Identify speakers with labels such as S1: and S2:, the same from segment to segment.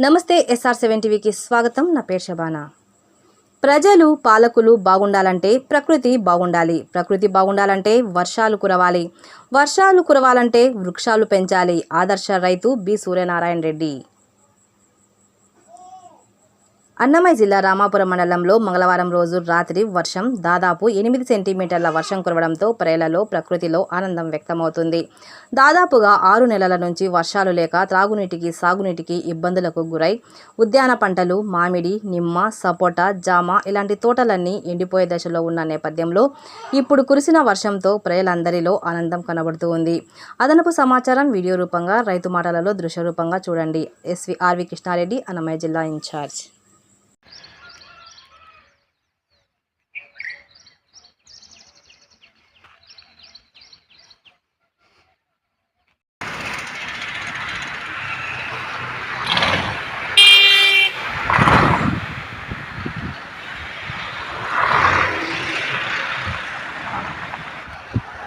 S1: నమస్తే SR seven టీవీకి స్వాగతం. నా పేరు శబానా. ప్రజలు పాలకులు బాగుండాలంటే ప్రకృతి బాగుండాలి. ప్రకృతి బాగుండాలంటే వర్షాలు కురవాలి. వర్షాలు కురవాలంటే వృక్షాలు పెంచాలి. ఆదర్శ రైతు బి సూర్యనారాయణ రెడ్డి. అన్నమయ్య జిల్లా రామాపురం మండలంలో మంగళవారం రోజు రాత్రి వర్షం దాదాపు ఎనిమిది సెంటీమీటర్ల వర్షం కురవడంతో ప్రేలలో ప్రకృతిలో ఆనందం వ్యక్తమవుతుంది. దాదాపుగా ఆరు నెలల నుంచి వర్షాలు లేక త్రాగునీటికి సాగునీటికి ఇబ్బందులకు గురై ఉద్యాన పంటలు మామిడి నిమ్మ సపోటా జామ ఇలాంటి తోటలన్నీ ఎండిపోయే దశలో ఉన్న నేపథ్యంలో ఇప్పుడు కురిసిన వర్షంతో ప్రజలందరిలో ఆనందం కనబడుతూ ఉంది. అదనపు సమాచారం వీడియో రూపంగా రైతు మాటలలో దృశ్య రూపంగా చూడండి. ఎస్వి ఆర్వి కృష్ణారెడ్డి అన్నమయ్య జిల్లా ఇన్ఛార్జ్.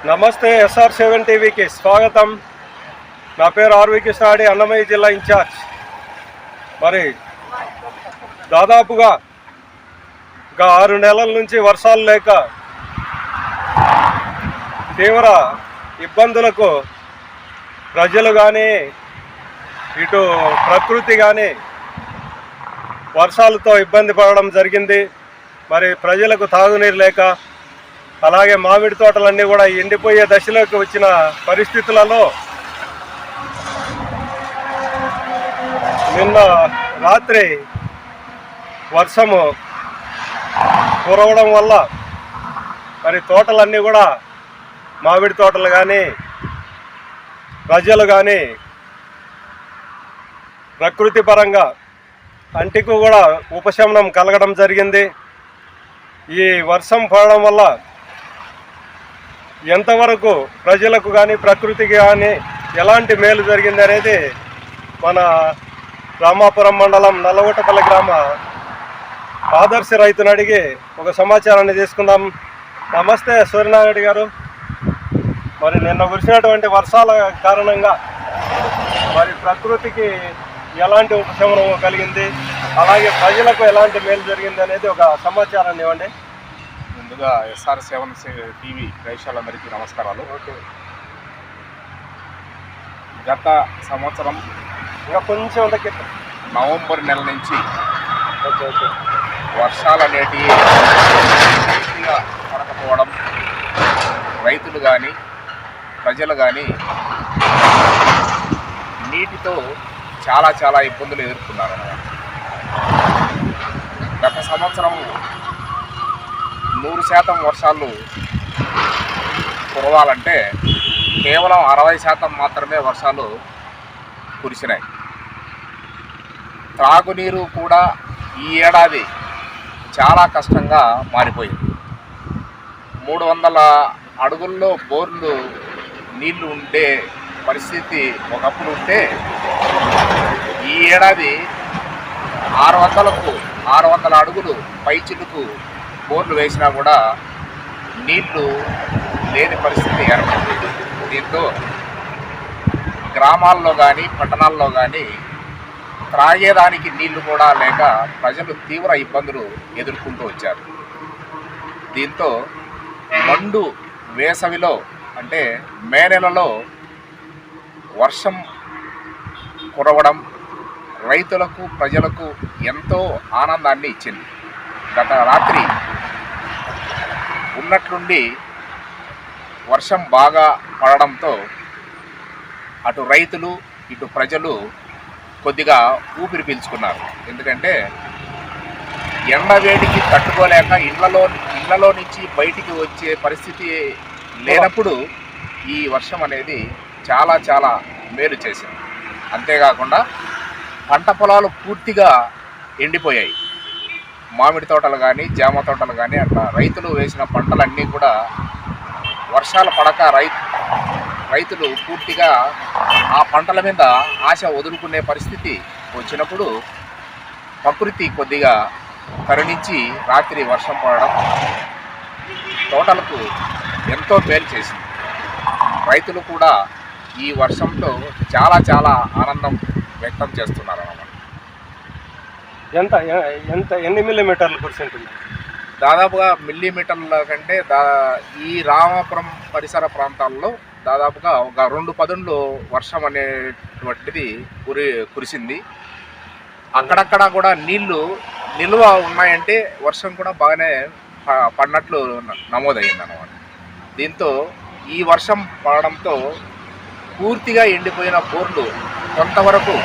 S2: నమస్తే ఎస్ఆర్ సెవెన్ టీవీకి స్వాగతం. నా పేరు ఆర్వి కృష్ణాడి అన్నమయ్య జిల్లా ఇన్ఛార్జ్. మరి దాదాపుగా ఒక ఆరు నెలల నుంచి వర్షాలు లేక తీవ్ర ఇబ్బందులకు ప్రజలు కానీ ఇటు ప్రకృతి కానీ వర్షాలతో ఇబ్బంది పడడం జరిగింది. మరి ప్రజలకు తాగునీరు లేక అలాగే మామిడి తోటలన్నీ కూడా ఎండిపోయే దశలోకి వచ్చిన పరిస్థితులలో నిన్న రాత్రి వర్షము కురవడం వల్ల మరి తోటలన్నీ కూడా మామిడి తోటలు కానీ ప్రజలు కానీ ప్రకృతి పరంగా అంటికి కూడా ఉపశమనం కలగడం జరిగింది. ఈ వర్షం పడడం వల్ల ఎంతవరకు ప్రజలకు కానీ ప్రకృతికి కానీ ఎలాంటి మేలు జరిగింది అనేది మన రామాపురం మండలం నల్లగొట్టపల్లి గ్రామ ఆదర్శ రైతుని అడిగి ఒక సమాచారాన్ని తీసుకుందాం. నమస్తే సూర్యనారాయణ గారు. మరి నిన్న కురిసినటువంటి వర్షాల కారణంగా మరి ప్రకృతికి ఎలాంటి ఉపశమనం కలిగింది? అలాగే ప్రజలకు ఎలాంటి మేలు జరిగింది అనేది ఒక సమాచారాన్ని ఇవ్వండి.
S3: ముందుగా ఎస్ఆర్ సెవెన్ టీవీ ప్రేక్షకులందరికీ నమస్కారాలు. గత సంవత్సరం
S2: ఇంకా కొంచెం
S3: నవంబర్ నెల నుంచి వర్షాలు అనేటివి పడకపోవడం రైతులు కానీ ప్రజలు కానీ నీటితో చాలా చాలా ఇబ్బందులు ఎదుర్కొన్నారు గత సంవత్సరం నూరు శాతం వర్షాలు కురవాలంటే కేవలం అరవై శాతం మాత్రమే వర్షాలు కురిసినాయి. త్రాగునీరు కూడా ఈ ఏడాది చాలా కష్టంగా మారిపోయింది. మూడు వందల అడుగుల్లో బోర్లు నీళ్ళు ఉండే పరిస్థితి ఒకప్పుడు ఉంటే ఈ ఏడాది ఆరు వందలకు ఆరు వందల అడుగులు పైచిలుకు బోర్లు వేసినా కూడా నీళ్ళు లేని పరిస్థితి ఏర్పడుతుంది. దీంతో గ్రామాల్లో కానీ పట్టణాల్లో కానీ త్రాగేదానికి నీళ్ళు కూడా లేక ప్రజలు తీవ్ర ఇబ్బందులు ఎదుర్కొంటూ వచ్చారు. దీంతో మండు వేసవిలో అంటే మే నెలలో వర్షం కురవడం రైతులకు ప్రజలకు ఎంతో ఆనందాన్ని ఇచ్చింది. గత రాత్రి ఉన్నట్లుండి వర్షం బాగా పడడంతో అటు రైతులు ఇటు ప్రజలు కొద్దిగా ఊపిరి పీల్చుకున్నారు. ఎందుకంటే ఎండ వేడికి తట్టుకోలేక ఇళ్ళలో ఇళ్ళలో నుంచి బయటికి వచ్చే పరిస్థితి లేనప్పుడు ఈ వర్షం అనేది చాలా చాలా మేలు చేసింది. అంతేకాకుండా పంట పొలాలు పూర్తిగా ఎండిపోయాయి. మామిడి తోటలు కానీ జామ తోటలు కానీ అట్లా రైతులు వేసిన పంటలన్నీ కూడా వర్షాలు పడక రైతు రైతులు పూర్తిగా ఆ పంటల మీద ఆశ వదులుకునే పరిస్థితి వచ్చినప్పుడు ప్రకృతి కొద్దిగా కరుణించి రాత్రి వర్షం పడడం తోటలకు ఎంతో మేలు చేసింది. రైతులు కూడా ఈ వర్షంతో చాలా చాలా ఆనందం వ్యక్తం చేస్తున్నారు అన్నమాట
S2: ఎంత ఎంత ఎన్ని మిల్లీమీటర్లు కురిసింటుంది
S3: దాదాపుగా మిల్లీమీటర్ల కంటే దా ఈ రామాపురం పరిసర ప్రాంతాల్లో దాదాపుగా ఒక రెండు పదులు వర్షం అనేటువంటిది కురి కురిసింది. అక్కడక్కడ కూడా నీళ్ళు నిల్వ ఉన్నాయంటే వర్షం కూడా బాగానే ప- పడినట్లు న- నమోదయ్యింది అన్నమాట దీంతో ఈ వర్షం పడడంతో పూర్తిగా ఎండిపోయిన బోర్లు కొంతవరకు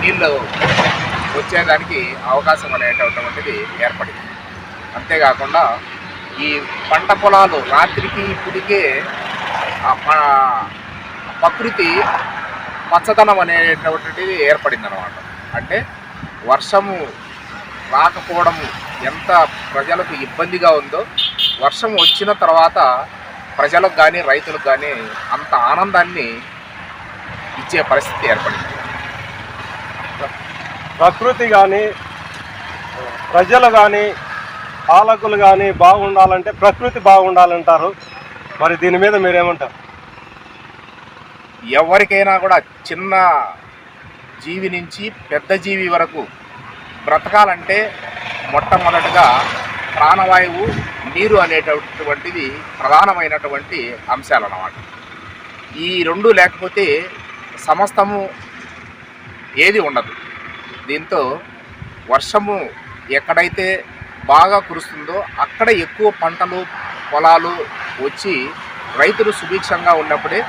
S3: నీళ్ళు వచ్చేదానికి అవకాశం అనేటటువంటిది ఏర్పడింది. అంతేకాకుండా ఈ పంట పొలాలు రాత్రికి ఇప్పటికే ప్రకృతి పచ్చదనం అనేటటువంటిది ఏర్పడింది అనమాట అంటే వర్షము రాకపోవడము ఎంత ప్రజలకు ఇబ్బందిగా ఉందో వర్షం వచ్చిన తర్వాత ప్రజలకు కానీ రైతులకు కానీ అంత ఆనందాన్ని ఇచ్చే పరిస్థితి ఏర్పడింది.
S2: ప్రకృతి కానీ ప్రజలు కానీ పాలకులు కానీ బాగుండాలంటే ప్రకృతి బాగుండాలంటారు. మరి దీని మీద మీరేమంటారు?
S3: ఎవరికైనా కూడా చిన్న జీవి నుంచి పెద్ద జీవి వరకు బ్రతకాలంటే మొట్టమొదటిగా ప్రాణవాయువు నీరు అనేటటువంటిది ప్రధానమైనటువంటి అంశాలు అన్నమాట ఈ రెండు లేకపోతే సమస్తము ఏది ఉండదు. దీంతో వర్షము ఎక్కడైతే బాగా కురుస్తుందో అక్కడ ఎక్కువ పంటలు పొలాలు వచ్చి రైతులు సుభిక్షంగా ఉన్నప్పుడే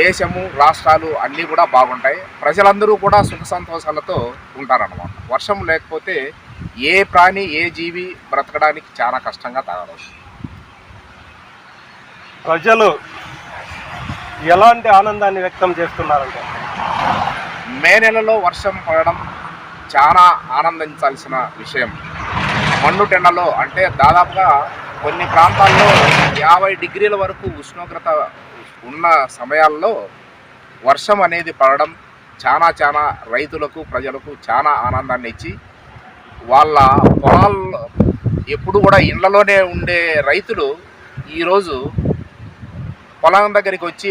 S3: దేశము రాష్ట్రాలు అన్నీ కూడా బాగుంటాయి. ప్రజలందరూ కూడా సుఖ సంతోషాలతో ఉంటారన్నమాట. వర్షం లేకపోతే ఏ ప్రాణి ఏ జీవి బ్రతకడానికి చాలా కష్టంగా తయారవుతుంది.
S2: ప్రజలు ఎలాంటి ఆనందాన్ని వ్యక్తం చేస్తున్నారంటే?
S3: మే నెలలో వర్షం పడడం చాలా ఆనందించాల్సిన విషయం. మండుటెండలో అంటే దాదాపుగా కొన్ని ప్రాంతాల్లో యాభై డిగ్రీల వరకు ఉష్ణోగ్రత ఉన్న సమయాల్లో వర్షం అనేది పడడం చాలా చాలా రైతులకు ప్రజలకు చాలా ఆనందాన్ని ఇచ్చి వాళ్ళ పొలాల్లో ఎప్పుడు కూడా ఇళ్ళలోనే ఉండే రైతులు ఈరోజు పొలం దగ్గరికి వచ్చి